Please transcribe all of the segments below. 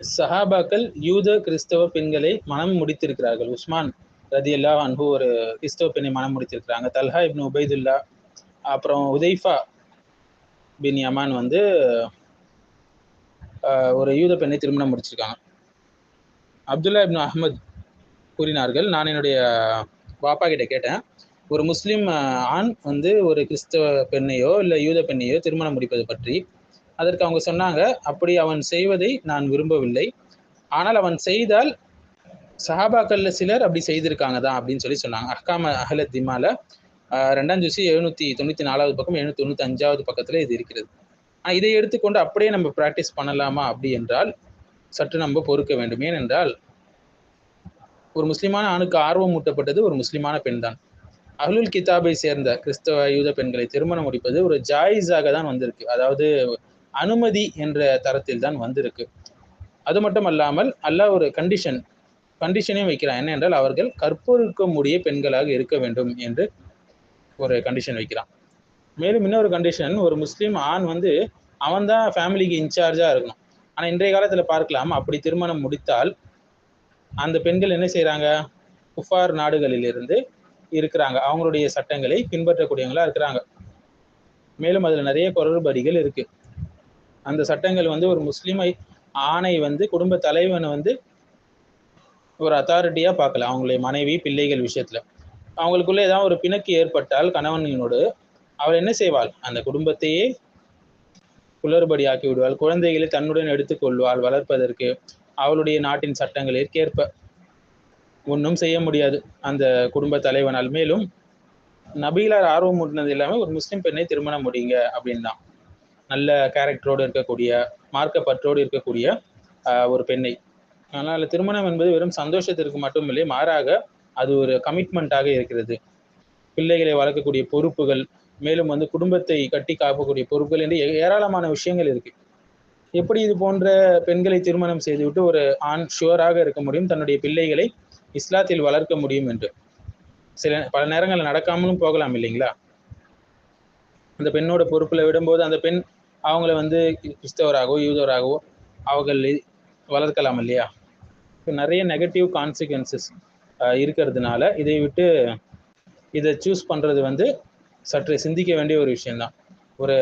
சஹாபாக்கள் யூத கிறிஸ்தவ பெண்களை மனம் முடித்திருக்கிறார்கள். உஸ்மான் ரதியல்லா அன்பு ஒரு கிறிஸ்தவ பெண்ணை மனம் முடித்திருக்கிறாங்க. தல்ஹா இப்னு உபைதுல்லா அப்புறம் உதைஃபா பின் யமான் வந்து ஒரு யூத பெண்ணை திருமணம் முடிச்சிருக்காங்க. அப்துல்லா இப்னு அஹ்மத் கூறினார்கள் நான் என்னுடைய பாப்பா கிட்ட கேட்டேன் ஒரு முஸ்லீம் ஆண் வந்து ஒரு கிறிஸ்தவ பெண்ணையோ இல்லை யூத பெண்ணையோ திருமணம் முடிப்பது பற்றி அதற்கு அவங்க சொன்னாங்க அப்படி அவன் செய்வதை நான் விரும்பவில்லை. ஆனால் அவன் செய்தால் சஹாபாக்கள்ல சிலர் அப்படி செய்திருக்காங்க தான் அப்படின்னு சொல்லி சொன்னாங்க. அஹ்காம அஹ்லத் திமால ரெண்டாம் ஜூசி எழுநூத்தி தொண்ணூத்தி நாலாவது பக்கம் எழுநூத்தி தொண்ணூத்தி அஞ்சாவது பக்கத்துல இது இருக்கிறது. ஆனா இதை எடுத்துக்கொண்டு அப்படியே நம்ம பிராக்டிஸ் பண்ணலாமா அப்படி என்றால் சற்று நம்ம பொறுக்க வேண்டும். ஏனென்றால் ஒரு முஸ்லிமான ஆணுக்கு ஆர்வம் ஊட்டப்பட்டது ஒரு முஸ்லிமான பெண் தான். அஹ்லுல் கிதாபை சேர்ந்த கிறிஸ்தவ யூத பெண்களை திருமணம் முடிப்பது ஒரு ஜாயிஸாக தான் வந்திருக்கு. அதாவது அனுமதி என்ற தரத்தில் தான் வந்திருக்கு. அது மட்டும் அல்லாமல் அல்லாஹ் ஒரு கண்டிஷன் கண்டிஷனையும் வைக்கிறான். என்ன என்றால் அவர்கள் கற்பொருக்கக்கூடிய பெண்களாக இருக்க வேண்டும் என்று ஒரு கண்டிஷன் வைக்கிறான். மேலும் இன்னொரு கண்டிஷன் ஒரு முஸ்லீம் ஆண் வந்து அவன் தான் ஃபேமிலிக்கு இன்சார்ஜாக இருக்கணும். ஆனால் இன்றைய காலத்தில் பார்க்கலாம். அப்படி திருமணம் முடித்தால் அந்த பெண்கள் என்ன செய்கிறாங்க குஃபார் நாடுகளிலிருந்து இருக்கிறாங்க. அவங்களுடைய சட்டங்களை பின்பற்றக்கூடியவங்களா இருக்கிறாங்க. மேலும் அதில் நிறைய குரல்படிகள் இருக்கு. அந்த சட்டங்கள் வந்து ஒரு முஸ்லீமை ஆணை வந்து குடும்ப தலைவனை வந்து ஒரு அத்தாரிட்டியாக பார்க்கல. அவங்களுடைய மனைவி பிள்ளைகள் விஷயத்தில். அவங்களுக்குள்ளே ஏதாவது ஒரு பிணக்கு ஏற்பட்டால் கணவனினோடு அவள் என்ன செய்வாள் அந்த குடும்பத்தையே குளறுபடியாக்கி விடுவாள் குழந்தைகளை தன்னுடன் எடுத்துக்கொள்வாள் வளர்ப்பதற்கு. அவளுடைய நாட்டின் சட்டங்களிற்கேற்ப ஒன்றும் செய்ய முடியாது. அந்த குடும்ப தலைவனால். மேலும் நபிகளார் ஆர்வம் ஊட்டினது எல்லாமே ஒரு முஸ்லீம் பெண்ணை திருமணம் முடியுங்க அப்படின்னு. தான் நல்ல கேரக்டரோடு இருக்கக்கூடிய மார்க்கப்பற்றோடு இருக்கக்கூடிய ஆஹ், ஒரு பெண்ணை. அதனால் திருமணம் என்பது வெறும் சந்தோஷத்திற்கு மட்டுமில்லை மாறாக அது ஒரு கமிட்மெண்ட்டாக இருக்கிறது. பிள்ளைகளை வளர்க்கக்கூடிய பொறுப்புகள் மேலும் வந்து குடும்பத்தை கட்டி காக்கக்கூடிய பொறுப்புகள் என்று ஏராளமான விஷயங்கள் இருக்கு. எப்படி இது போன்ற பெண்களை திருமணம் செய்துவிட்டு ஒரு ஆண் ஷுவராக இருக்க முடியும் தன்னுடைய பிள்ளைகளை இஸ்லாத்தில் வளர்க்க முடியும் என்று? சில பல நேரங்களில் நடக்காமலும் போகலாம் இல்லைங்களா? அந்த பெண்ணோட பொறுப்புல விடும்போது அந்த பெண் அவங்கள வந்து கிறிஸ்தவராகவோ யூதவராகவோ அவர்கள் வளர்க்கலாம் இல்லையா? இப்போ நிறைய நெகட்டிவ் கான்சிக்வன்சஸ் இருக்கிறதுனால இதை விட்டு இதை சூஸ் பண்ணுறது வந்து சற்று சிந்திக்க வேண்டிய ஒரு விஷயம்தான். ஒரு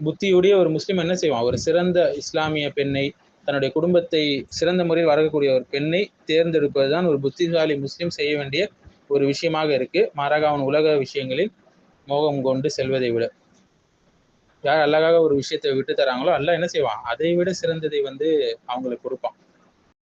புத்தியுடைய ஒரு முஸ்லீம் என்ன செய்வான்? ஒரு சிறந்த இஸ்லாமிய பெண்ணை தன்னுடைய குடும்பத்தை சிறந்த முறையில் வளர்க்கக்கூடிய ஒரு பெண்ணை தேர்ந்தெடுப்பது தான் ஒரு புத்திசாலி முஸ்லீம் செய்ய வேண்டிய ஒரு விஷயமாக இருக்கு. மாறாக அவன் உலக விஷயங்களில் மோகம் கொண்டு செல்வதை விட. யார் அழகாக ஒரு விஷயத்தை விட்டு தராங்களோ அல்ல என்ன செய்வான்? அதை விட சிறந்ததை வந்து அவங்களுக்கு கொடுப்பான்.